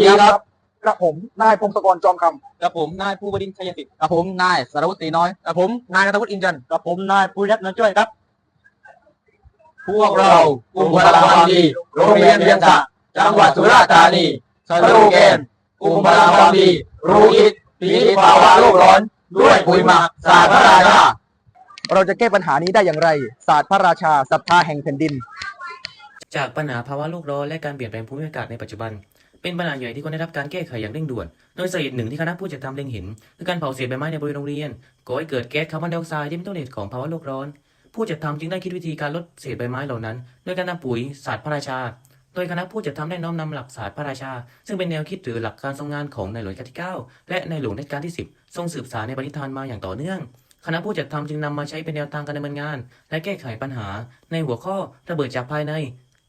ดีครับกระผมนายพงศกรจอมคกระผมนายภูบดินทร์ชัยสิทธิ์ำกระผมนายสารวุฒิตีน้อยกระผมนายนัทวุฒิอินจันทร์กระผมนายภูริยัตน์นันช่วยครับ พวกเรากลุ่มพลังความดีโรงเรียนเวียงสะจังหวัดสุราษฎร์ธานีสโลแกนกลุ่มพลังความดีรู้คิดพิชิตภาวะโลกร้อน ด้วยปุ๋ยหมักศาสตร์พระราชาเราจะแก้ปัญหานี้ได้อย่างไรศาสตร์พระราชาศรัทธาแห่งแผ่นดิน จากปัญหาภาวะโลกร้อนและการเปลี่ยนแปลงภูมิอากาศในปัจจุบัน เป็นปัญหาใหญ่ที่ควรได้รับการแก้ไขอย่างเร่งด่วน โดยสาเหตุหนึ่งที่คณะผู้จัดทำเล็งเห็นคือการเผาเศษใบไม้ในบริเวณโรงเรียนก่อให้เกิดแก๊สคาร์บอนไดออกไซด์ที่เป็นต้นเหตุของภาวะโลกร้อน ผู้จัดทำจึงได้คิดวิธีการลดเศษใบไม้เหล่านั้นโดยการนำปุ๋ยศาสตร์พระราชา โดยคณะผู้จัดทำได้น้อมนำหลักศาสตร์พระราชา ซึ่งเป็นแนวคิดหรือหลักการทรงงานของในหลวงรัชกาลที่ 9 และในหลวงรัชกาลที่ 10 ทรงสืบสานในปณิธานมาอย่างต่อเนื่องคณะผู้จัดทำจึงนำมาใช้เป็นแนวทางการดำเนินงาน และแก้ไขปัญหา ในหัวข้อระเบิดจากภายใน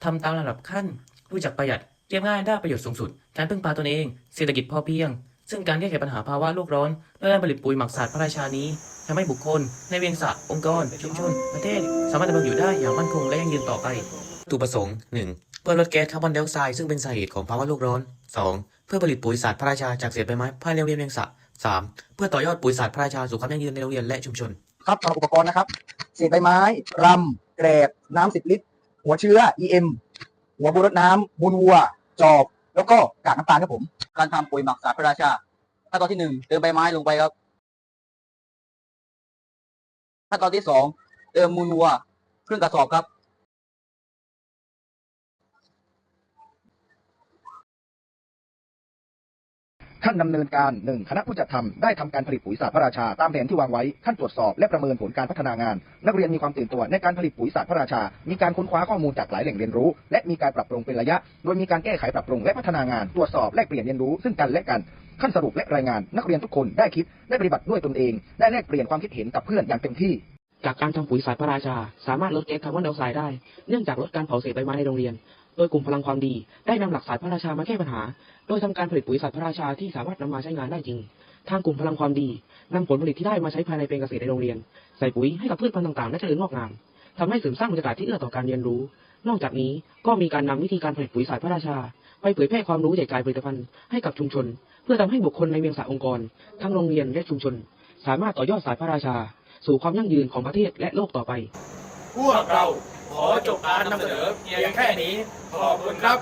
ทำตามลำดับขั้น รู้จักประหยัด เรียบง่ายได้ประโยชน์สูงสุด การพึ่งพาตนเอง เศรษฐกิจพอเพียง ซึ่งการแก้ไขปัญหาภาวะโลกร้อนด้วยการผลิตปุ๋ยหมักศาสตร์พระราชานี้ทำให้บุคคล ในเวียงสะองค์กร ชุมชน ประเทศ สามารถดำรงอยู่ได้อย่างมั่นคงและยั่งยืนต่อไปวัตถุประสงค์ 1. เพื่อลดแก๊สคาร์บอนไดออกไซด์ซึ่งเป็นสาเหตุของภาวะโลกร้อน 2. เพื่อผลิตปุ๋ยศาสตร์พระราชาจากเศษใบไม้ภายในโรงเรียนเวียงสะ 3. เพื่อต่อยอดปุ๋ยศาสตร์พระราชาสู่ความยั่งยืนในโรงเรียนและชุมชน ครับสำหรับอุปกรณ์นะครับ เศษใบไม้ รำ แกรบ น้ำสิบลิตร หัวเชื้อ EM หัวบูรดน้ำมูลวัว จอบ แล้วก็กากน้ำตาลครับผม การทำปุ๋ยหมักสารพระราชาขั้นตอนที่หนึ่งเติมใบไม้ลงไปครับขั้นตอนที่สองเติมมูลวัวครึ่งกระสอบครับ ขั้นดำเนินการหนึ่งคณะผู้จัดทำได้ทำการผลิตปุ๋ยศาสตร์พระราชาตามแผนที่วางไว้ขั้นตรวจสอบและประเมินผลการพัฒนางาน นักเรียนมีความตื่นตัวในการผลิตปุ๋ยศาสตร์พระราชา มีการค้นคว้าข้อมูลจากหลายแหล่งเรียนรู้ และมีการปรับปรุงเป็นระยะ โดยมีการแก้ไขปรับปรุงและพัฒนางาน ตรวจสอบแลกเปลี่ยนเรียนรู้ซึ่งกันและกันขั้นสรุปและรายงานนักเรียนทุกคนได้คิดได้ปฏิบัติด้วยตนเอง ได้แลกเปลี่ยนความคิดเห็นกับเพื่อนอย่างเต็มที่ จากการทำปุ๋ยสารพระราชา สามารถลดแก๊สคาร์บอนไดออกไซด์ได้ เนื่องจากลดการเผาเศษใบไม้ในโรงเรียน ดยกลุ่มพลังความดี ได้นำหลักสารพระราชามาแก้ปัญหา โดยทำการผลิตปุ๋ยสารพระราชาที่สามารถนำมาใช้งานได้จริง ทางกลุ่มพลังความดีนำผลผลิตที่ได้มาใช้ภายในเป็นเกษตรในโรงเรียน ใส่ปุ๋ยให้กับพืชพันธุ์ต่างๆ และเจริญงอกงามทำให้เสริมสร้างบรรยากาศที่เอื้อต่อการเรียนรู้ นอกจากนี้ก็มีการนำวิธีการผลิตปุ๋ยสารพระราชา ไปเผยแพร่ความรู้แจกจ่ายผลิตภัณฑ์ให้กับชุมชน เพื่อทำให้บุคคลในเวียงสาองค์กร ทั้งโรงเรียนและชุมชน สามารถต่อยอดสารพระราชา สู่ความยั่งยืนของประเทศและโลกต่อไปพวกเรา ขอจบการนำเสนอเพียงแค่นี้ ขอบคุณครับ